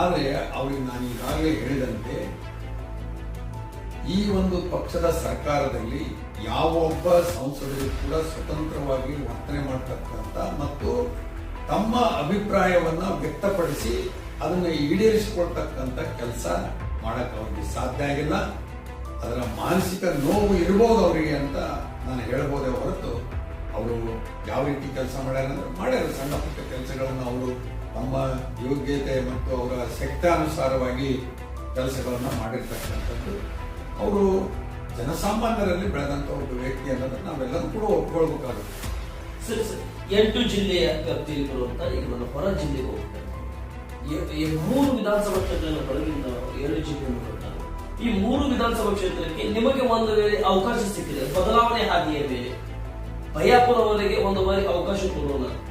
ಆದರೆ ಅವರಿಗೆ ನಾನು ಈಗಾಗಲೇ ಹೇಳಿದಂತೆ, ಈ ಒಂದು ಪಕ್ಷದ ಸರ್ಕಾರದಲ್ಲಿ ಯಾವೊಬ್ಬ ಸಂಸದರು ಕೂಡ ಸ್ವತಂತ್ರವಾಗಿ ವರ್ತನೆ ಮಾಡತಕ್ಕಂಥ ಮತ್ತು ತಮ್ಮ ಅಭಿಪ್ರಾಯವನ್ನ ವ್ಯಕ್ತಪಡಿಸಿ ಅದನ್ನು ಈಡೇರಿಸಿಕೊಳ್ತಕ್ಕಂಥ ಕೆಲಸ ಮಾಡಕ್ಕೆ ಅವ್ರಿಗೆ ಸಾಧ್ಯ ಆಗಿಲ್ಲ. ಅದರ ಮಾನಸಿಕ ನೋವು ಇರ್ಬೋದು ಅವರಿಗೆ ಅಂತ ನಾನು ಹೇಳ್ಬೋದೇ ಹೊರತು, ಅವರು ಯಾವ ರೀತಿ ಕೆಲಸ ಮಾಡ್ಯಾರ ಮಾಡ್ಯಾರ ಸಣ್ಣ ಪುಟ್ಟ ಕೆಲಸಗಳನ್ನು ಅವರು ತಮ್ಮ ಯೋಗ್ಯತೆ ಮತ್ತು ಅವರ ಶಕ್ತಾನುಸಾರವಾಗಿ ಕೆಲಸಗಳನ್ನು ಮಾಡಿರ್ತಕ್ಕಂಥದ್ದು. ಅವರು ಜನಸಾಮಾನ್ಯರಲ್ಲಿ ಬೆಳೆದಂಥ ಒಬ್ಬ ವ್ಯಕ್ತಿ ಅನ್ನೋದನ್ನ ನಾವೆಲ್ಲರೂ ಕೂಡ ಒಪ್ಕೊಳ್ಬೇಕಾಗುತ್ತೆ. ಸರಿ ಸರಿ. ಎಂಟು ಜಿಲ್ಲೆಯ ವ್ಯಾಪ್ತಿಯಲ್ಲಿ ಬರುವಂತ ಈಗ ನನ್ನ ಹೊರ ಜಿಲ್ಲೆಗೆ ಈ- ಮೂರು ವಿಧಾನಸಭಾ ಕ್ಷೇತ್ರಗಳ ಹೊರಗಿಂದ ಏಳು ಜಿಲ್ಲೆಗಳು ಬರ್ತಾರೆ ಈ ಮೂರು ವಿಧಾನಸಭಾ ಕ್ಷೇತ್ರಕ್ಕೆ ನಿಮಗೆ ಒಂದು ವೇಳೆ ಅವಕಾಶ ಸಿಕ್ಕಿದೆ ಬದಲಾವಣೆ ಹಾದಿಯ ಮೇಲೆ ಭಯಾಪುರವರೆಗೆ ಒಂದು ಬಾರಿ ಅವಕಾಶ ಕೊಡೋಣ.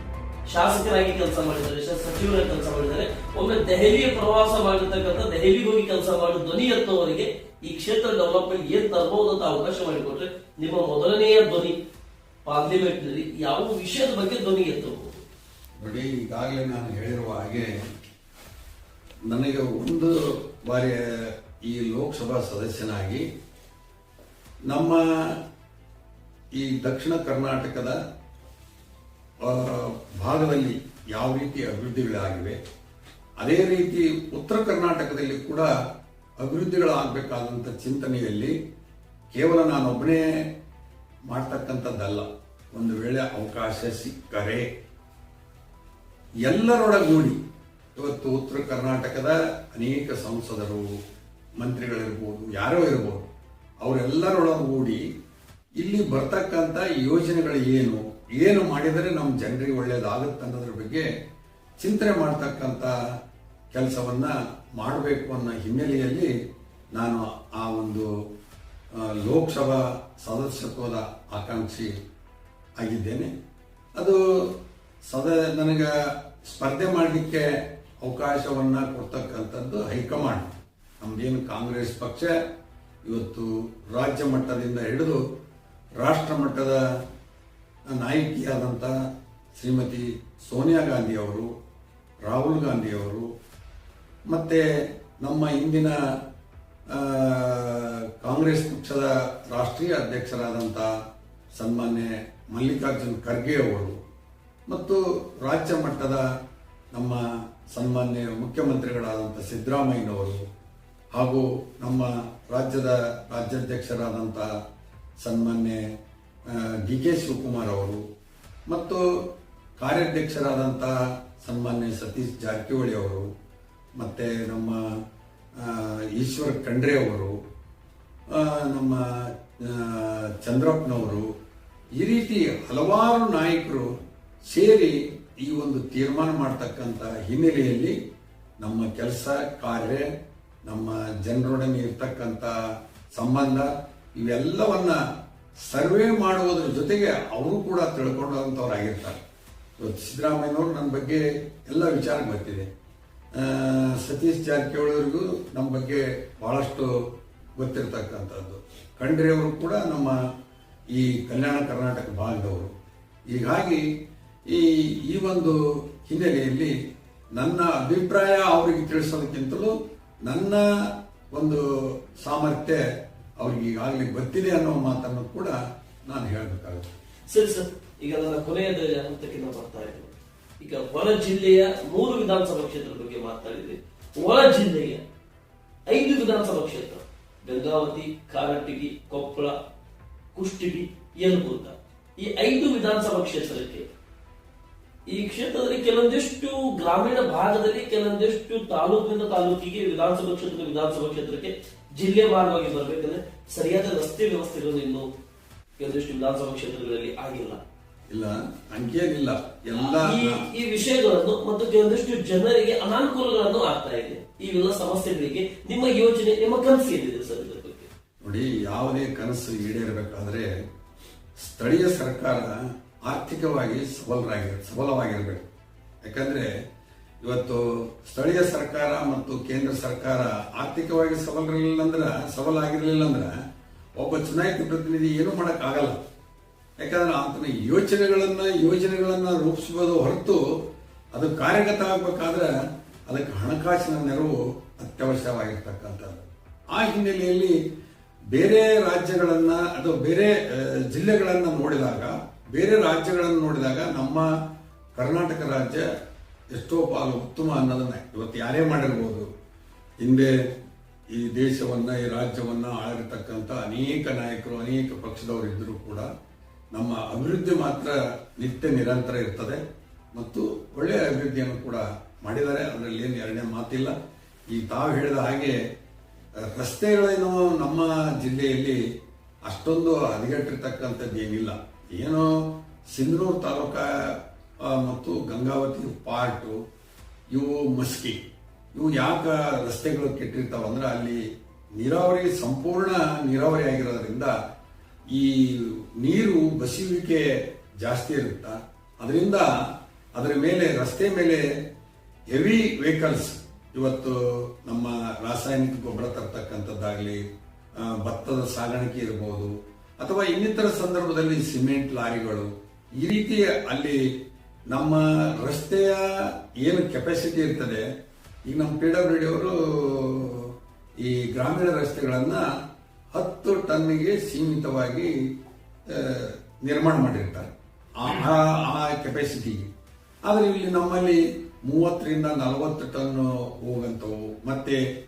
ಶಾಸಕರಾಗಿ ಕೆಲಸ ಮಾಡಿದ್ದಾರೆ ಸಚಿವರಾಗಿ ಕೆಲಸ ಮಾಡಿದ್ದಾರೆ. ಒಮ್ಮೆ ದೆಹಲಿಯ ಪ್ರವಾಸ ಮಾಡಿರ್ತಕ್ಕಂಥ ದೆಹಲಿಗೆ ಹೋಗಿ ಕೆಲಸ ಮಾಡಿ ಧ್ವನಿ ಎತ್ತುವವರಿಗೆ ಈ ಕ್ಷೇತ್ರ ಡೆವಲಪ್ಮೆಂಟ್ ಏನ್ ತರಬಹುದು ಅಂತ ಅವಕಾಶ ಮಾಡಿಕೊಟ್ರೆ ನಿಮ್ಮ ಮೊದಲನೆಯ ಧ್ವನಿ ಪಾರ್ಲಿಮೆಂಟ್ನಲ್ಲಿ ಯಾವ ವಿಷಯದ ಬಗ್ಗೆ ಧ್ವನಿ ಎತ್ತಬಹುದು? ನೋಡಿ, ಈಗಾಗಲೇ ನಾನು ಹೇಳಿರುವ ಹಾಗೆ ನನಗೆ ಒಂದು ಬಾರಿ ಈ ಲೋಕಸಭಾ ಸದಸ್ಯನಾಗಿ ನಮ್ಮ ಈ ದಕ್ಷಿಣ ಕರ್ನಾಟಕದ ಭಾಗದಲ್ಲಿ ಯಾವ ರೀತಿ ಅಭಿವೃದ್ಧಿಗಳಾಗಿವೆ, ಅದೇ ರೀತಿ ಉತ್ತರ ಕರ್ನಾಟಕದಲ್ಲಿ ಕೂಡ ಅಭಿವೃದ್ಧಿಗಳಾಗಬೇಕಾದಂಥ ಚಿಂತನೆಯಲ್ಲಿ ಕೇವಲ ನಾನೊಬ್ಬನೇ ಮಾಡ್ತಕ್ಕಂಥದ್ದಲ್ಲ. ಒಂದು ವೇಳೆ ಅವಕಾಶ ಸಿಕ್ಕರೆ ಎಲ್ಲರೊಳಗೂಡಿ ಇವತ್ತು ಉತ್ತರ ಕರ್ನಾಟಕದ ಅನೇಕ ಸಂಸದರು, ಮಂತ್ರಿಗಳಿರ್ಬೋದು, ಯಾರೋ ಇರ್ಬೋದು ಅವರೆಲ್ಲರೊಳಗೂಡಿ ಇಲ್ಲಿ ಬರ್ತಕ್ಕಂಥ ಯೋಜನೆಗಳು ಏನು ಏನು ಮಾಡಿದರೆ ನಮ್ಮ ಜನರಿಗೆ ಒಳ್ಳೇದಾಗುತ್ತೆ ಅನ್ನೋದ್ರ ಬಗ್ಗೆ ಚಿಂತನೆ ಮಾಡ್ತಕ್ಕಂಥ ಕೆಲಸವನ್ನ ಮಾಡಬೇಕು ಅನ್ನೋ ಹಿನ್ನೆಲೆಯಲ್ಲಿ ನಾನು ಆ ಒಂದು ಲೋಕಸಭಾ ಸದಸ್ಯತ್ವದ ಆಕಾಂಕ್ಷಿ ಆಗಿದ್ದೇನೆ. ಅದು ಸದ, ನನಗೆ ಸ್ಪರ್ಧೆ ಮಾಡಲಿಕ್ಕೆ ಅವಕಾಶವನ್ನ ಕೊಡ್ತಕ್ಕಂಥದ್ದು ಹೈಕಮಾಂಡ್. ನಮ್ದೇನು ಕಾಂಗ್ರೆಸ್ ಪಕ್ಷ, ಇವತ್ತು ರಾಜ್ಯ ಮಟ್ಟದಿಂದ ಹಿಡಿದು ರಾಷ್ಟ್ರ ಮಟ್ಟದ ನಾಯಕಿಯಾದಂಥ ಶ್ರೀಮತಿ ಸೋನಿಯಾ ಗಾಂಧಿ ಅವರು ರಾಹುಲ್ ಗಾಂಧಿಯವರು, ಮತ್ತು ನಮ್ಮ ಇಂದಿನ ಕಾಂಗ್ರೆಸ್ ಪಕ್ಷದ ರಾಷ್ಟ್ರೀಯ ಅಧ್ಯಕ್ಷರಾದಂಥ ಸನ್ಮಾನ್ಯ ಮಲ್ಲಿಕಾರ್ಜುನ್ ಖರ್ಗೆ ಅವರು ಮತ್ತು ರಾಜ್ಯ ಮಟ್ಟದ ನಮ್ಮ ಸನ್ಮಾನ್ಯ ಮುಖ್ಯಮಂತ್ರಿಗಳಾದಂಥ ಸಿದ್ದರಾಮಯ್ಯನವರು ಹಾಗೂ ನಮ್ಮ ರಾಜ್ಯದ ರಾಜ್ಯಾಧ್ಯಕ್ಷರಾದಂಥ ಸನ್ಮಾನ್ಯ ಡಿ ಕೆ ಶಿವಕುಮಾರ್ ಅವರು ಮತ್ತು ಕಾರ್ಯಾಧ್ಯಕ್ಷರಾದಂಥ ಸನ್ಮಾನ್ಯ ಸತೀಶ್ ಜಾರಕಿಹೊಳಿ ಅವರು ಮತ್ತೆ ನಮ್ಮ ಈಶ್ವರ್ ಖಂಡ್ರೆ ಅವರು ನಮ್ಮ ಚಂದ್ರಪ್ಪನವರು ಈ ರೀತಿ ಹಲವಾರು ನಾಯಕರು ಸೇರಿ ಈ ಒಂದು ತೀರ್ಮಾನ ಮಾಡ್ತಕ್ಕಂಥ ಹಿನ್ನೆಲೆಯಲ್ಲಿ ನಮ್ಮ ಕೆಲಸ, ಕಾರ್ಯ, ನಮ್ಮ ಜನರೊಡನೆ ಇರ್ತಕ್ಕಂಥ ಸಂಬಂಧ ಇವೆಲ್ಲವನ್ನ ಸರ್ವೆ ಮಾಡುವುದರ ಜೊತೆಗೆ ಅವರು ಕೂಡ ತಿಳ್ಕೊಂಡಂಥವ್ರಾಗಿರ್ತಾರೆ ಇವತ್ತು ಸಿದ್ದರಾಮಯ್ಯನವರು ನನ್ನ ಬಗ್ಗೆ ಎಲ್ಲ ವಿಚಾರ ಬರ್ತಿದೆ. ಸತೀಶ್ ಜಾರಕಿಹೊಳಿ ಅವರಿಗೂ ನಮ್ಮ ಬಗ್ಗೆ ಭಾಳಷ್ಟು ಗೊತ್ತಿರತಕ್ಕಂಥದ್ದು. ಖಂಡ್ರೆ ಅವರು ಕೂಡ ನಮ್ಮ ಈ ಕಲ್ಯಾಣ ಕರ್ನಾಟಕ ಭಾಗದವರು. ಹೀಗಾಗಿ ಈ ಈ ಒಂದು ಹಿನ್ನೆಲೆಯಲ್ಲಿ ನನ್ನ ಅಭಿಪ್ರಾಯ ಅವರಿಗೆ ತಿಳಿಸೋದಕ್ಕಿಂತಲೂ ನನ್ನ ಒಂದು ಸಾಮರ್ಥ್ಯ ಅವ್ರಿಗೆ ಈಗಾಗಲೇ ಗೊತ್ತಿದೆ ಅನ್ನೋ ಮಾತನ್ನು ಕೂಡ ನಾನು ಹೇಳಬೇಕಾಗುತ್ತೆ. ಸರಿ ಸರ್, ಈಗ ನನ್ನ ಕೊನೆಯದ ಹಂತಕ್ಕೆ ನಾವು ಬರ್ತಾ ಇದ್ದೇವೆ ಈಗ ಹೊರ ಜಿಲ್ಲೆಯ ಮೂರು ವಿಧಾನಸಭಾ ಕ್ಷೇತ್ರದ ಬಗ್ಗೆ ಮಾತಾಡಿದ್ವಿ ಹೊರ ಜಿಲ್ಲೆಯ ಐದು ವಿಧಾನಸಭಾ ಕ್ಷೇತ್ರ. ಗಂಗಾವತಿ ಕಾರಟಗಿ ಕೊಪ್ಪಳ, ಕುಷ್ಟಗಿ, ಯಲಬುರ್ಗ. ಈ ಐದು ವಿಧಾನಸಭಾ ಕ್ಷೇತ್ರಕ್ಕೆ ಈ ಕ್ಷೇತ್ರದಲ್ಲಿ ಕೆಲವೊಂದಿಷ್ಟು ಗ್ರಾಮೀಣ ಭಾಗದಲ್ಲಿ, ಕೆಲವೊಂದಿಷ್ಟು ತಾಲೂಕಿನ ತಾಲೂಕಿಗೆ ವಿಧಾನಸಭಾ ಕ್ಷೇತ್ರದ ವಿಧಾನಸಭಾ ಕ್ಷೇತ್ರಕ್ಕೆ ಜಿಲ್ಲೆ ಮಾರ್ಗವಾಗಿ ಬರಬೇಕಂದ್ರೆ ಸರಿಯಾದ ರಸ್ತೆ ವ್ಯವಸ್ಥೆ ಇರೋದು ಇನ್ನು ಕೆಲವಷ್ಟು ವಿಧಾನಸಭಾ ಕ್ಷೇತ್ರಗಳಲ್ಲಿ ಆಗಿಲ್ಲ. ಇಲ್ಲ ಅಂಕಿಯಾಗಿಲ್ಲ. ಎಲ್ಲ ಈ ಈ ವಿಷಯಗಳನ್ನು ಮತ್ತು ಕೆಲವೊಂದಿಷ್ಟು ಜನರಿಗೆ ಅನಾನುಕೂಲಗಳನ್ನು ಆಗ್ತಾ ಇದೆ. ಈ ಎಲ್ಲ ಸಮಸ್ಯೆಗಳಿಗೆ ನಿಮ್ಮ ಯೋಜನೆ ನಿಮ್ಮ ಕನಸು ಏನಿದೆ ಸರ್ ಇದ್ರ ಬಗ್ಗೆ? ನೋಡಿ ಯಾವುದೇ ಕನಸು ಈಡೇರಬೇಕಾದ್ರೆ ಸ್ಥಳೀಯ ಸರ್ಕಾರ ಆರ್ಥಿಕವಾಗಿ ಸಬಲರಾಗಿ ಸಬಲವಾಗಿರಬೇಕು. ಯಾಕಂದ್ರೆ ಇವತ್ತು ಸ್ಥಳೀಯ ಸರ್ಕಾರ ಮತ್ತು ಕೇಂದ್ರ ಸರ್ಕಾರ ಆರ್ಥಿಕವಾಗಿ ಸಬಲರಿರಲಿಲ್ಲ ಅಂದ್ರೆ, ಸಬಲಾಗಿರಲಿಲ್ಲ ಅಂದ್ರೆ ಒಬ್ಬ ಚುನಾಯಿತ ಪ್ರತಿನಿಧಿ ಏನು ಮಾಡಕ್ ಆಗಲ್ಲ. ಯಾಕಂದ್ರೆ ಆತನ ಯೋಚನೆಗಳನ್ನ, ಯೋಜನೆಗಳನ್ನ ರೂಪಿಸಬಹುದು ಹೊರತು ಅದು ಕಾರ್ಯಗತ ಆಗ್ಬೇಕಾದ್ರೆ ಅದಕ್ಕೆ ಹಣಕಾಸಿನ ನೆರವು ಅತ್ಯವಶ್ಯವಾಗಿರ್ತಕ್ಕಂಥದ್ದು. ಆ ಹಿನ್ನೆಲೆಯಲ್ಲಿ ಬೇರೆ ರಾಜ್ಯಗಳನ್ನ ಅಥವಾ ಬೇರೆ ಜಿಲ್ಲೆಗಳನ್ನ ನೋಡಿದಾಗ, ಬೇರೆ ರಾಜ್ಯಗಳನ್ನು ನೋಡಿದಾಗ ನಮ್ಮ ಕರ್ನಾಟಕ ರಾಜ್ಯ ಎಷ್ಟೋ ಪಾಲು ಉತ್ತಮ ಅನ್ನೋದನ್ನ ಇವತ್ತು ಯಾರೇ ಮಾಡಿರ್ಬೋದು. ಹಿಂದೆ ಈ ದೇಶವನ್ನ, ಈ ರಾಜ್ಯವನ್ನ ಆಳಿರ್ತಕ್ಕಂಥ ಅನೇಕ ನಾಯಕರು, ಅನೇಕ ಪಕ್ಷದವರು ಇದ್ದರೂ ಕೂಡ ನಮ್ಮ ಅಭಿವೃದ್ಧಿ ಮಾತ್ರ ನಿತ್ಯ ನಿರಂತರ ಇರ್ತದೆ. ಮತ್ತು ಒಳ್ಳೆಯ ಅಭಿವೃದ್ಧಿಯನ್ನು ಕೂಡ ಮಾಡಿದ್ದಾರೆ. ಅದರಲ್ಲಿ ಏನು ಎರಡನೇ ಮಾತಿಲ್ಲ. ಈ ತಾವು ಹೇಳಿದ ಹಾಗೆ, ರಸ್ತೆಗಳೇನೋ ನಮ್ಮ ಜಿಲ್ಲೆಯಲ್ಲಿ ಅಷ್ಟೊಂದು ಹದಗೆಟ್ಟಿರ್ತಕ್ಕಂಥದ್ದು ಏನಿಲ್ಲ ಏನೋ ಸಿಂಧನೂರು ತಾಲೂಕ ಮತ್ತು ಗಂಗಾವತಿ ಪಾರ್ಟು, ಇವು ಮಸ್ಕಿ. ಇವು ಯಾಕೆ ರಸ್ತೆಗಳು ಕೆಟ್ಟಿರ್ತಾವ ಅಂದ್ರೆ ಅಲ್ಲಿ ನೀರಾವರಿ, ಸಂಪೂರ್ಣ ನೀರಾವರಿ ಆಗಿರೋದ್ರಿಂದ ಈ ನೀರು ಬಸಿಯುವಿಕೆ ಜಾಸ್ತಿ ಇರುತ್ತ? ಅದರಿಂದ ಅದರ ಮೇಲೆ, ರಸ್ತೆ ಮೇಲೆ ಹೆವಿ ವೆಹಿಕಲ್ಸ್ ಇವತ್ತು ನಮ್ಮ ರಾಸಾಯನಿಕ ಗೊಬ್ಬರ ತರ್ತಕ್ಕಂಥದ್ದಾಗಲಿ ಭತ್ತದ ಸಾಗಾಣಿಕೆ ಇರಬಹುದು ಅಥವಾ ಇನ್ನಿತರ ಸಂದರ್ಭದಲ್ಲಿ ಸಿಮೆಂಟ್ ಲಾರಿಗಳು, ಈ ರೀತಿ ಅಲ್ಲಿ ನಮ್ಮ ರಸ್ತೆಯ ಏನು ಕೆಪಾಸಿಟಿ ಇರ್ತದೆ, ಈಗ ನಮ್ಮ ಪಿ ಡಬ್ಲ್ಯೂ ಡಿ ಅವರು ಈ ಗ್ರಾಮೀಣ ರಸ್ತೆಗಳನ್ನ ಹತ್ತು ಟನ್ನಿಗೆ ಸೀಮಿತವಾಗಿ ನಿರ್ಮಾಣ ಮಾಡಿರ್ತಾರೆ. ಆ- ಕೆಪಾಸಿಟಿಗೆ ಆದರೆ ಇಲ್ಲಿ ನಮ್ಮಲ್ಲಿ ಮೂವತ್ತರಿಂದ ನಲವತ್ತು ಟನ್ ಹೋಗಂತವು. ಮತ್ತೆ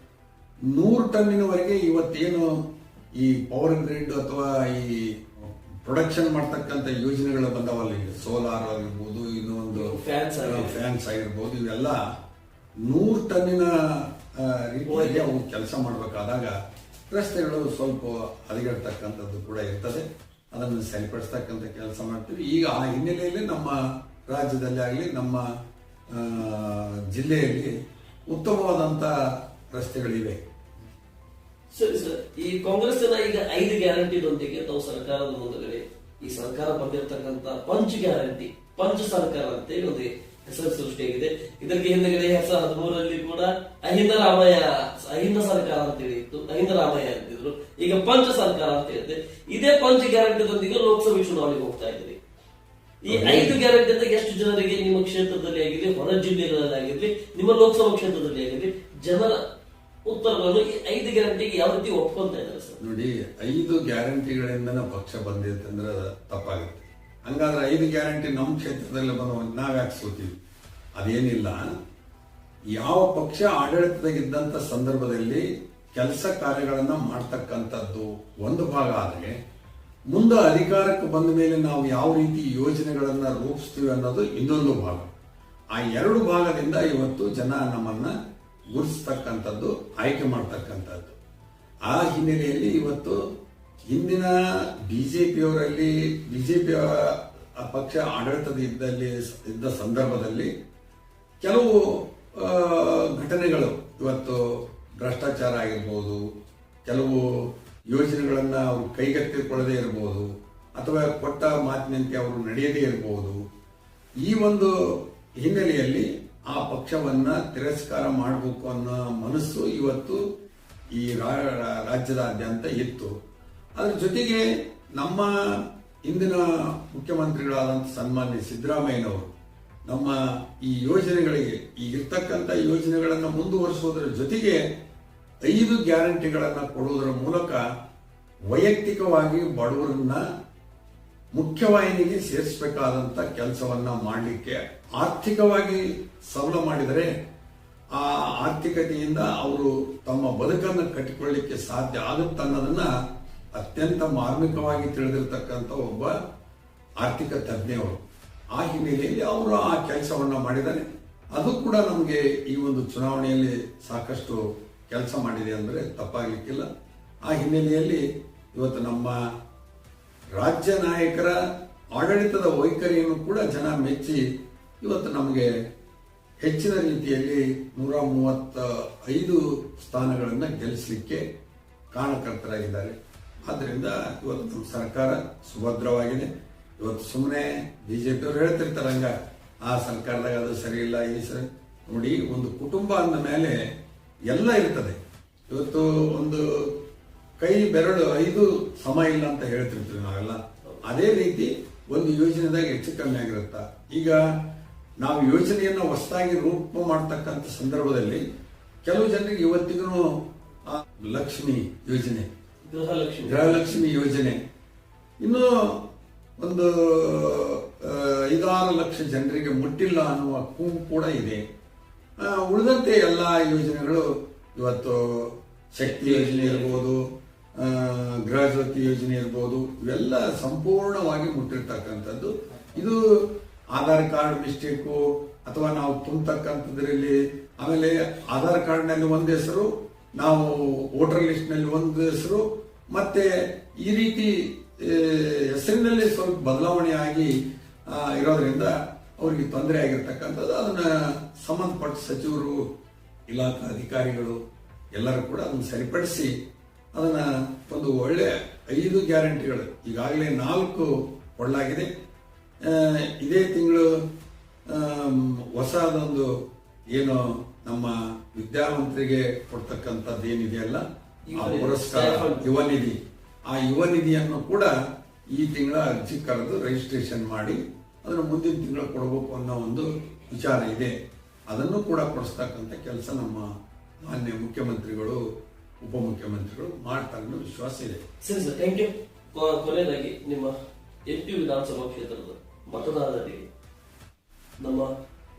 ನೂರು ಟನ್ನಿನವರೆಗೆ ಇವತ್ತೇನು ಈ ಪವರ್ ಗ್ರಿಡ್ ಅಥವಾ ಈ ಪ್ರೊಡಕ್ಷನ್ ಮಾಡ್ತಕ್ಕಂಥ ಯೋಜನೆಗಳು ಬಂದವಲ್ಲ ಈಗ ಸೋಲಾರ್ ಆಗಿರ್ಬೋದು ಇನ್ನೊಂದು ಫ್ಯಾನ್ಸ್ ಆಗಿರ್ಬೋದು. ಫ್ಯಾನ್ಸ್ ಆಗಿರ್ಬೋದು ಇವೆಲ್ಲ ನೂರು ಟನ್ನಿನ ರೀತಿಯಲ್ಲಿ ಅವು ಕೆಲಸ ಮಾಡಬೇಕಾದಾಗ ರಸ್ತೆಗಳು ಸ್ವಲ್ಪ ಹದಗೆಡ್ತಕ್ಕಂಥದ್ದು ಕೂಡ ಇರ್ತದೆ. ಅದನ್ನು ಸರಿಪಡಿಸ್ತಕ್ಕಂಥ ಕೆಲಸ ಮಾಡ್ತೀವಿ. ಈಗ ಆ ಹಿನ್ನೆಲೆಯಲ್ಲಿ ನಮ್ಮ ರಾಜ್ಯದಲ್ಲಿ ಆಗಲಿ ನಮ್ಮ ಜಿಲ್ಲೆಯಲ್ಲಿ ಉತ್ತಮವಾದಂಥ ರಸ್ತೆಗಳಿವೆ. ಸರಿ ಸರ್ ಈ ಕಾಂಗ್ರೆಸ್ ಈಗ ಐದು ಗ್ಯಾರಂಟಿದೊಂದಿಗೆ ತಾವು ಸರ್ಕಾರದ ಮುಂದಗಡೆ ಈ ಸರ್ಕಾರ ಬಂದಿರತಕ್ಕಂತ ಪಂಚ್ ಗ್ಯಾರಂಟಿ ಪಂಚ್ ಸರ್ಕಾರ ಅಂತೇಳಿ ಒಂದು ಹೆಸರು ಸೃಷ್ಟಿಯಾಗಿದೆ. ಇದಕ್ಕೆ ಹಿಂದೆಗಡೆ ಎರಡ್ ಸಾವಿರದ ಹದಿಮೂರರಲ್ಲಿ ಕೂಡ ಅಹಿಂದ ರಾಮಯ್ಯ ಅಹಿಂದ ಸರ್ಕಾರ ಅಂತ ಇತ್ತು. ಅಹಿಂದ ರಾಮಯ್ಯ ಅಂತಿದ್ರು ಈಗ ಪಂಚ ಸರ್ಕಾರ ಅಂತ ಹೇಳಿದೆ ಇದೇ ಪಂಚ ಗ್ಯಾರಂಟಿದೊಂದಿಗೆ ಲೋಕಸಭೆ ಚುನಾವಣೆಗೆ ಹೋಗ್ತಾ ಇದ್ರಿ ಈ ಐದು ಗ್ಯಾರಂಟಿ ಅಂತ ಎಷ್ಟು ಜನರಿಗೆ ನಿಮ್ಮ ಕ್ಷೇತ್ರದಲ್ಲಿ ಆಗಿರಲಿ ಹೊರ ಜಿಲ್ಲೆಗಳಲ್ಲಿ ಆಗಿರಲಿ ನಿಮ್ಮ ಲೋಕಸಭಾ ಕ್ಷೇತ್ರದಲ್ಲಿ ಆಗಿರಲಿ ಜನರ ಉತ್ತರಗಳನ್ನು ಈ ಐದು ಗ್ಯಾರಂಟಿಗೆ ಯಾವ ರೀತಿ ಒಪ್ಕೊಂತ ಇದ್ದಾರೆ ಸರ್? ನೋಡಿ, ಐದು ಗ್ಯಾರಂಟಿಗಳಿಂದನೇ ಪಕ್ಷ ಬಂದಿದೆ ಅಂದ್ರೆ ತಪ್ಪಾಗುತ್ತೆ. ಹಂಗಾದ್ರೆ ಐದು ಗ್ಯಾರಂಟಿ ನಮ್ಮ ಕ್ಷೇತ್ರದಲ್ಲಿ ಬಂದ ನಾವ್ಯಾಕೆ ಸೋತೀವಿ ಅದೇನಿಲ್ಲ. ಯಾವ ಪಕ್ಷ ಆಡಳಿತದಾಗಿದ್ದಂಥ ಸಂದರ್ಭದಲ್ಲಿ ಕೆಲಸ ಕಾರ್ಯಗಳನ್ನು ಮಾಡ್ತಕ್ಕಂಥದ್ದು ಒಂದು ಭಾಗ ಆದರೆ, ಮುಂದೆ ಅಧಿಕಾರಕ್ಕೆ ಬಂದ ಮೇಲೆ ನಾವು ಯಾವ ರೀತಿ ಯೋಜನೆಗಳನ್ನು ರೂಪಿಸ್ತೀವಿ ಅನ್ನೋದು ಇನ್ನೊಂದು ಭಾಗ. ಆ ಎರಡು ಭಾಗದಿಂದ ಇವತ್ತು ಜನ ನಮ್ಮನ್ನ ಗುರುತಿಸ್ತಕ್ಕಂಥದ್ದು, ಆಯ್ಕೆ ಮಾಡ್ತಕ್ಕಂಥದ್ದು. ಆ ಹಿನ್ನೆಲೆಯಲ್ಲಿ ಇವತ್ತು ಹಿಂದಿನ ಬಿ ಜೆ ಪಿಯವರಲ್ಲಿ ಬಿ ಜೆ ಪಿಯ ಪಕ್ಷ ಆಡಳಿತದ ಇದ್ದಲ್ಲಿ, ಇದ್ದ ಸಂದರ್ಭದಲ್ಲಿ ಕೆಲವು ಘಟನೆಗಳು ಇವತ್ತು ಭ್ರಷ್ಟಾಚಾರ ಆಗಿರ್ಬೋದು, ಕೆಲವು ಯೋಜನೆಗಳನ್ನು ಅವರು ಕೈಗೆತ್ತಿಕೊಳ್ಳದೆ ಇರಬಹುದು ಅಥವಾ ಕೊಟ್ಟ ಮಾತಿನಂತೆ ಅವರು ನಡೆಯದೇ ಇರಬಹುದು ಈ ಒಂದು ಹಿನ್ನೆಲೆಯಲ್ಲಿ ಆ ಪಕ್ಷವನ್ನ ತಿರಸ್ಕಾರ ಮಾಡಬೇಕು ಅನ್ನೋ ಮನಸ್ಸು ಇವತ್ತು ಈ ರಾಜ್ಯದಾದ್ಯಂತ ಇತ್ತು. ಅದ್ರ ಜೊತೆಗೆ ನಮ್ಮ ಇಂದಿನ ಮುಖ್ಯಮಂತ್ರಿಗಳಾದಂಥ ಸನ್ಮಾನ್ಯ ಸಿದ್ದರಾಮಯ್ಯನವರು ನಮ್ಮ ಈ ಯೋಜನೆಗಳಿಗೆ, ಈ ಇರ್ತಕ್ಕಂಥ ಯೋಜನೆಗಳನ್ನು ಮುಂದುವರಿಸುವುದರ ಜೊತೆಗೆ ಐದು ಗ್ಯಾರಂಟಿಗಳನ್ನು ಕೊಡುವುದರ ಮೂಲಕ ವೈಯಕ್ತಿಕವಾಗಿ ಬಡವರನ್ನ ಮುಖ್ಯವಾಹಿನಿಗೆ ಸೇರಿಸಬೇಕಾದಂತ ಕೆಲಸವನ್ನ ಮಾಡಲಿಕ್ಕೆ ಆರ್ಥಿಕವಾಗಿ ಸಬಲ ಮಾಡಿದರೆ ಆ ಆರ್ಥಿಕತೆಯಿಂದ ಅವರು ತಮ್ಮ ಬದುಕನ್ನು ಕಟ್ಟಿಕೊಳ್ಳಿಕ್ಕೆ ಸಾಧ್ಯ ಆಗುತ್ತೆ ಅನ್ನೋದನ್ನ ಅತ್ಯಂತ ಮಾರ್ಮಿಕವಾಗಿ ತಿಳಿದಿರ್ತಕ್ಕಂಥ ಒಬ್ಬ ಆರ್ಥಿಕ ತಜ್ಞೆಯವರು ಆ ಹಿನ್ನೆಲೆಯಲ್ಲಿ ಅವರು ಆ ಕೆಲಸವನ್ನ ಮಾಡಿದ್ದಾರೆ ಅದು ಕೂಡ ನಮಗೆ ಈ ಒಂದು ಚುನಾವಣೆಯಲ್ಲಿ ಸಾಕಷ್ಟು ಕೆಲಸ ಮಾಡಿದೆ ಅಂದರೆ ತಪ್ಪಾಗಲಿಕ್ಕಿಲ್ಲ. ಆ ಹಿನ್ನೆಲೆಯಲ್ಲಿ ಇವತ್ತು ನಮ್ಮ ರಾಜ್ಯ ನಾಯಕರ ಆಡಳಿತದ ವೈಖರಿಯನ್ನು ಕೂಡ ಜನ ಮೆಚ್ಚಿ ಇವತ್ತು ನಮಗೆ ಹೆಚ್ಚಿನ ರೀತಿಯಲ್ಲಿ ನೂರ ಮೂವತ್ತ ಐದು ಸ್ಥಾನಗಳನ್ನು ಗೆಲ್ಲಿಸಲಿಕ್ಕೆ ಕಾರಣಕರ್ತರಾಗಿದ್ದಾರೆ. ಆದ್ದರಿಂದ ಇವತ್ತು ನಮ್ಮ ಸರ್ಕಾರ ಸುಭದ್ರವಾಗಿದೆ. ಇವತ್ತು ಸುಮ್ಮನೆ ಬಿಜೆಪಿಯವರು ಹೇಳ್ತಿರ್ತಾರೆ ಹಂಗ, ಆ ಸರ್ಕಾರದಾಗ ಅದು ಸರಿ ಇಲ್ಲ, ಈ ಸರಿ ನೋಡಿ ಒಂದು ಕುಟುಂಬ ಅಂದ ಮೇಲೆ ಎಲ್ಲ ಇರ್ತದೆ. ಇವತ್ತು ಒಂದು ಕೈ ಬೆರಳು ಐದು ಸಮ ಇಲ್ಲ ಅಂತ ಹೇಳ್ತಿರ್ತೀವಿ ನಾವೆಲ್ಲ. ಅದೇ ರೀತಿ ಒಂದು ಯೋಜನೆದಾಗ ಹೆಚ್ಚು ಕಮ್ಮಿ ಆಗಿರುತ್ತ? ಈಗ ನಾವು ಯೋಜನೆಯನ್ನು ಹೊಸದಾಗಿ ರೂಪ ಮಾಡ್ತಕ್ಕಂಥ ಸಂದರ್ಭದಲ್ಲಿ ಕೆಲವು ಜನರಿಗೆ ಇವತ್ತಿಗೂ ಲಕ್ಷ್ಮಿ ಯೋಜನೆ ಗೃಹಲಕ್ಷ್ಮಿ. ಗೃಹಲಕ್ಷ್ಮಿ ಯೋಜನೆ. ಇನ್ನು ಒಂದು ಐದಾರು ಲಕ್ಷ ಜನರಿಗೆ ಮುಟ್ಟಿಲ್ಲ ಅನ್ನುವ ಕೂಗು ಕೂಡ ಇದೆ. ಉಳಿದಂತೆ ಎಲ್ಲ ಯೋಜನೆಗಳು ಇವತ್ತು ಶಕ್ತಿ ಯೋಜನೆ ಇರ್ಬೋದು ಆ, ಗೃಹ ಜ್ಯೋತಿ ಯೋಜನೆ ಇರ್ಬೋದು ಇವೆಲ್ಲ ಸಂಪೂರ್ಣವಾಗಿ ಮುಟ್ಟಿರ್ತಕ್ಕಂಥದ್ದು. ಇದು ಆಧಾರ್ ಕಾರ್ಡ್ ಮಿಸ್ಟೇಕು ಅಥವಾ ನಾವು ತುಂಬತಕ್ಕಂಥದ್ರಲ್ಲಿ ಆಮೇಲೆ ಆಧಾರ್ ಕಾರ್ಡ್ನಲ್ಲಿ ಒಂದು ಹೆಸರು ನಾವು ವೋಟರ್ ಲಿಸ್ಟ್ನಲ್ಲಿ ಒಂದು ಹೆಸರು ಮತ್ತೆ ಈ ರೀತಿ ಹೆಸರಿನಲ್ಲಿ ಸ್ವಲ್ಪ ಬದಲಾವಣೆ ಆಗಿ ಇರೋದ್ರಿಂದ ಅವರಿಗೆ ತೊಂದರೆ ಆಗಿರ್ತಕ್ಕಂಥದ್ದು. ಅದನ್ನ ಸಂಬಂಧಪಟ್ಟ ಸಚಿವರು ಇಲಾಖಾ ಅಧಿಕಾರಿಗಳು ಎಲ್ಲರೂ ಕೂಡ ಅದನ್ನು ಸರಿಪಡಿಸಿ ಅದನ್ನ ಒಂದು ಒಳ್ಳೆ ಐದು ಗ್ಯಾರಂಟಿಗಳು ಈಗಾಗಲೇ ನಾಲ್ಕು ಒಳ್ಳಾಗಿದೆ. ಇದೇ ತಿಂಗಳು ಹೊಸದೊಂದು ಏನು ನಮ್ಮ ವಿದ್ಯಾವಂತರಿಗೆ ಕೊಡ್ತಕ್ಕಂಥದ್ದು ಏನಿದೆಯಲ್ಲ ಆ ಪುರಸ್ಕಾರ ಯುವ ನಿಧಿ. ಆ ಯುವ ನಿಧಿಯನ್ನು ಕೂಡ ಈ ತಿಂಗಳ ಅರ್ಜಿ ಕರೆದು ರಿಜಿಸ್ಟ್ರೇಷನ್ ಮಾಡಿ ಅದನ್ನು ಮುಂದಿನ ತಿಂಗಳು ಕೊಡಬೇಕು ಅನ್ನೋ ಒಂದು ವಿಚಾರ ಇದೆ. ಅದನ್ನು ಕೂಡ ಕೊಡಿಸ್ತಕ್ಕಂಥ ಕೆಲಸ ನಮ್ಮ ಮಾನ್ಯ ಮುಖ್ಯಮಂತ್ರಿಗಳು ಉಪಮುಖ್ಯಮಂತ್ರಿಗಳು ಮಾಡ್ತಾರೆ ಅನ್ನೋ ವಿಶ್ವಾಸ ಇದೆ. ಸರಿ ಸರ್ ಥ್ಯಾಂಕ್ ಯು ಕೊನೆಯದಾಗಿ ನಿಮ್ಮ ಎಂಟು ವಿಧಾನಸಭಾ ಕ್ಷೇತ್ರದ ಮತದಾರರಿಗೆ ನಮ್ಮ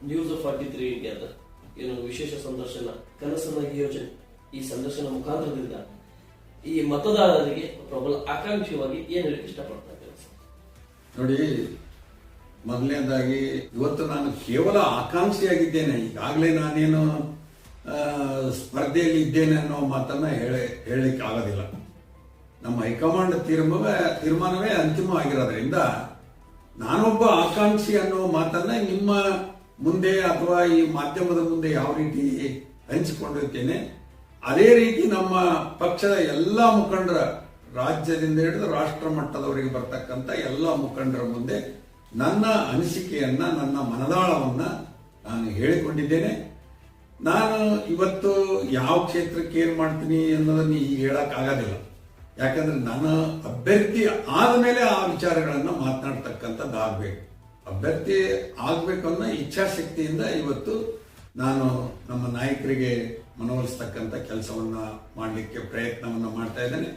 ನ್ಯೂಸ್ ಫಾರ್ಟಿ ತ್ರೀ ಇಂಡಿಯಾದ ಏನೋ ವಿಶೇಷ ಸಂದರ್ಶನ ಕನಸನ ಯೋಜನೆ ಈ ಸಂದರ್ಶನ ಮುಖಾಂತರದಿಂದ ಈ ಮತದಾರರಿಗೆ ಪ್ರಬಲ ಆಕಾಂಕ್ಷಿಯಾಗಿ ಏನ್ ಹೇಳಕ್ಕೆ ಇಷ್ಟಪಡ್ತಾರೆ ಸರ್? ನೋಡಿ ಮೊದಲನೇದಾಗಿ ಇವತ್ತು ನಾನು ಕೇವಲ ಆಕಾಂಕ್ಷಿಯಾಗಿದ್ದೇನೆ. ಈಗಾಗಲೇ ನಾನೇನು ಸ್ಪರ್ಧೆಯಲ್ಲಿ ಇದ್ದೇನೆ ಅನ್ನೋ ಮಾತನ್ನ ಹೇಳಿ, ಹೇಳಲಿಕ್ಕೆ ಆಗೋದಿಲ್ಲ. ನಮ್ಮ ಹೈಕಮಾಂಡ್ ತೀರ್ಮಾನವೇ ತೀರ್ಮಾನವೇ ಅಂತಿಮವಾಗಿರೋದ್ರಿಂದ ನಾನೊಬ್ಬ ಆಕಾಂಕ್ಷಿ ಅನ್ನೋ ಮಾತನ್ನ ನಿಮ್ಮ ಮುಂದೆ ಅಥವಾ ಈ ಮಾಧ್ಯಮದ ಮುಂದೆ ಯಾವ ರೀತಿ ಹಂಚಿಕೊಂಡಿರ್ತೇನೆ, ಅದೇ ರೀತಿ ನಮ್ಮ ಪಕ್ಷದ ಎಲ್ಲ ಮುಖಂಡರ, ರಾಜ್ಯದಿಂದ ಹಿಡಿದು ರಾಷ್ಟ್ರ ಮಟ್ಟದವರಿಗೆ ಬರ್ತಕ್ಕಂಥ ಎಲ್ಲ ಮುಖಂಡರ ಮುಂದೆ ನನ್ನ ಅನಿಸಿಕೆಯನ್ನ, ನನ್ನ ಮನದಾಳವನ್ನ ನಾನು ಹೇಳಿಕೊಂಡಿದ್ದೇನೆ. ನಾನು ಇವತ್ತು ಯಾವ ಕ್ಷೇತ್ರಕ್ಕೆ ಏನ್ ಮಾಡ್ತೀನಿ ಅನ್ನೋದನ್ನ ಈಗ ಹೇಳಕ್ ಆಗೋದಿಲ್ಲ. ಯಾಕಂದ್ರೆ ನಾನು ಅಭ್ಯರ್ಥಿ ಆದಮೇಲೆ ಆ ವಿಚಾರಗಳನ್ನ ಮಾತನಾಡ್ತಕ್ಕಂಥದ್ದಾಗಬೇಕು ಅಭ್ಯರ್ಥಿ ಆಗ್ಬೇಕು ಅನ್ನೋ ಇಚ್ಛಾಶಕ್ತಿಯಿಂದ ಇವತ್ತು ನಾನು ನಮ್ಮ ನಾಯಕರಿಗೆ ಮನವೊಲಿಸ್ತಕ್ಕಂಥ ಕೆಲಸವನ್ನ ಮಾಡಲಿಕ್ಕೆ ಪ್ರಯತ್ನವನ್ನ ಮಾಡ್ತಾ ಇದ್ದೇನೆ.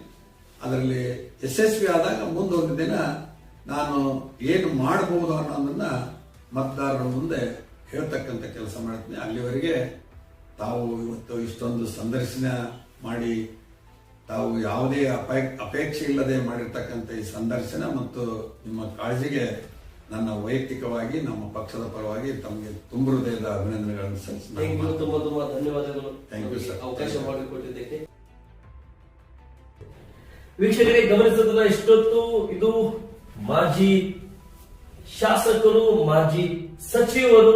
ಅದರಲ್ಲಿ ಯಶಸ್ವಿ ಆದಾಗ ಮುಂದೊಂದು ದಿನ ನಾನು ಏನು ಮಾಡಬಹುದು ಅನ್ನೋದನ್ನ ಮತದಾರರ ಮುಂದೆ ಹೇಳ್ತಕ್ಕಂಥ ಕೆಲಸ ಮಾಡ್ತೀನಿ. ಅಲ್ಲಿವರೆಗೆ ತಾವು ಇವತ್ತು ಇಷ್ಟೊಂದು ಸಂದರ್ಶನ ಮಾಡಿ ತಾವು ಯಾವುದೇ ಅಪೇ ಅಪೇಕ್ಷೆ ಇಲ್ಲದೆ ಮಾಡಿರ್ತಕ್ಕಂಥ ಈ ಸಂದರ್ಶನ ಮತ್ತು ನಿಮ್ಮ ಕಾಳಜಿಗೆ ನನ್ನ ವೈಯಕ್ತಿಕವಾಗಿ ನಮ್ಮ ಪಕ್ಷದ ಪರವಾಗಿ ತಮಗೆ ತುಂಬ ಹೃದಯದ ಅಭಿನಂದನೆಗಳನ್ನು ಸಲ್ಲಿಸ್ತೀನಿ ತುಂಬಾ ತುಂಬಾ ಧನ್ಯವಾದಗಳು. ಥ್ಯಾಂಕ್ ಯು ಸರ್ ಅವಕಾಶ ಮಾಡಿಕೊಟ್ಟಿದ್ದಕ್ಕೆ. ವೀಕ್ಷಕರೇ ಗಮನಿಸಿದ ಇಷ್ಟೊತ್ತು ಇದು ಮಾಜಿ ಶಾಸಕರು ಮಾಜಿ ಸಚಿವರು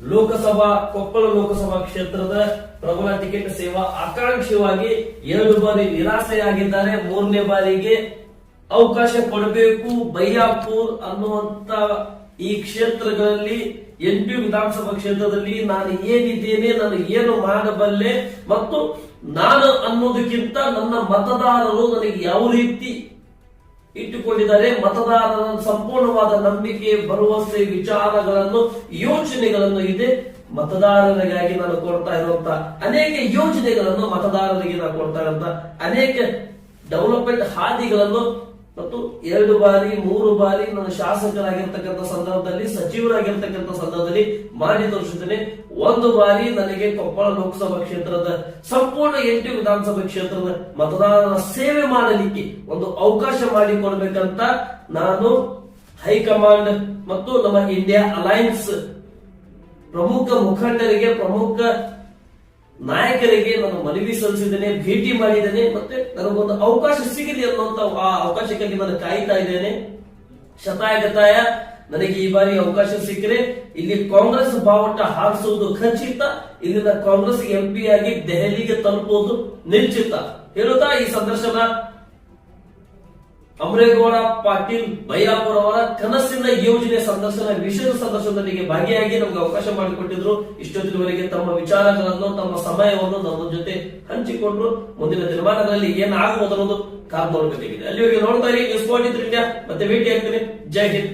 ಲೋಕಸಭಾ, ಕೊಪ್ಪಳ ಲೋಕಸಭಾ ಕ್ಷೇತ್ರದ ಪ್ರಬಲ ಟಿಕೆಟ್ ಸೇವಾ ಆಕಾಂಕ್ಷಿಯಾಗಿ ಎರಡು ಬಾರಿ ನಿರಾಸೆಯಾಗಿದ್ದಾರೆ. ಮೂರನೇ ಬಾರಿಗೆ ಅವಕಾಶ ಕೊಡಬೇಕು ಬೈಯಾಪುರ್ ಅನ್ನುವಂತ ಈ ಕ್ಷೇತ್ರಗಳಲ್ಲಿ ಎಂಟು ವಿಧಾನಸಭಾ ಕ್ಷೇತ್ರದಲ್ಲಿ ನಾನು ಏನಿದ್ದೇನೆ, ನಾನು ಏನು ಮಾಡಬಲ್ಲೆ ಮತ್ತು ನಾನು ಅನ್ನೋದಕ್ಕಿಂತ ನನ್ನ ಮತದಾರರು ನನಗೆ ಯಾವ ರೀತಿ ಇಟ್ಟುಕೊಂಡಿದ್ದಾರೆ. ಮತದಾರರ ಸಂಪೂರ್ಣವಾದ ನಂಬಿಕೆ, ಭರವಸೆ, ವಿಚಾರಗಳನ್ನು, ಯೋಚನೆಗಳನ್ನು ಇದೆ. ಮತದಾರರಿಗಾಗಿ ನಾನು ಕೊಡ್ತಾ ಇರುವಂತ ಅನೇಕ ಯೋಜನೆಗಳನ್ನು ಮತದಾರರಿಗೆ ನಾನು ಕೊಡ್ತಾ ಇರುವಂತ ಅನೇಕ ಡೆವಲಪ್ಮೆಂಟ್ ಹಾದಿಗಳನ್ನು ಮತ್ತು ಎರಡು ಬಾರಿ, ಮೂರು ಬಾರಿ ನಾನು ಶಾಸಕರಾಗಿರ್ತಕ್ಕಂಥ ಸಂದರ್ಭದಲ್ಲಿ, ಸಚಿವರಾಗಿರ್ತಕ್ಕಂಥ ಸಂದರ್ಭದಲ್ಲಿ ಮಾಡಿ ತೋರಿಸುತ್ತೇನೆ. ಒಂದು ಬಾರಿ ನನಗೆ ಕೊಪ್ಪಳ ಲೋಕಸಭಾ ಕ್ಷೇತ್ರದ, ಸಂಪೂರ್ಣ ಎಂಟು ವಿಧಾನಸಭಾ ಕ್ಷೇತ್ರದ ಮತದಾರರ ಸೇವೆ ಮಾಡಲಿಕ್ಕೆ ಒಂದು ಅವಕಾಶ ಮಾಡಿಕೊಡ್ಬೇಕಂತ ನಾನು ಹೈಕಮಾಂಡ್ ಮತ್ತು ನಮ್ಮ ಇಂಡಿಯಾ ಅಲೈನ್ಸ್ ಪ್ರಮುಖ ಮುಖಂಡರಿಗೆ, ಪ್ರಮುಖ ನಾಯಕರಿಗೆ ನಾನು ಮನವಿ ಸಲ್ಲಿಸಿದ್ದೇನೆ, ಭೇಟಿ ಮಾಡಿದ್ದೇನೆ, ಮತ್ತೆ ನನಗೊಂದು ಅವಕಾಶ ಸಿಗಲಿ ಅನ್ನುವಂತ ಆ ಅವಕಾಶಕ್ಕಾಗಿ ನಾನು ಕಾಯ್ತಾ ಇದ್ದೇನೆ. ಶತಾಯ ಗತಾಯ ನನಗೆ ಈ ಬಾರಿ ಅವಕಾಶ ಸಿಕ್ಕರೆ ಇಲ್ಲಿ ಕಾಂಗ್ರೆಸ್ ಬಾವುಟ ಹಾರಿಸುವುದು ಖಚಿತ. ಇಲ್ಲಿನ ಕಾಂಗ್ರೆಸ್ ಎಂಪಿ ಆಗಿ ದೆಹಲಿಗೆ ತಲುಪುವುದು ನಿಶ್ಚಿತ. ಹೇಳುತ್ತಾ ಈ ಸಂದರ್ಶನ? ಅಮರೇಗೌಡ, ಪಾಟೀಲ್, ಬೈರಾಪುರ ಅವರ ಕನಸಿನ ಯೋಜನೆ ಸಂದರ್ಶನ ವಿಶೇಷ ಸಂದರ್ಶನದೊಂದಿಗೆ ಭಾಗಿಯಾಗಿ ನಮಗೆ ಅವಕಾಶ ಮಾಡಿಕೊಟ್ಟಿದ್ರು. ಇಷ್ಟೊತ್ತಿನವರೆಗೆ ತಮ್ಮ ವಿಚಾರಗಳನ್ನು, ತಮ್ಮ ಸಮಯವನ್ನು ನಮ್ಮ ಜೊತೆ ಹಂಚಿಕೊಂಡ್ರು. ಮುಂದಿನ ದಿನಮಾನಗಳಲ್ಲಿ ಏನಾಗಬಹುದು ಅನ್ನೋದು ಕಾದು ಅಲ್ಲಿವರೆಗೆ ನೋಡ್ತಾ ಇರಿ ಇಂಡಿಯಾ ಮತ್ತೆ ಭೇಟಿ ಆಗ್ತೀನಿ ಜೈ ಹಿಂದ್.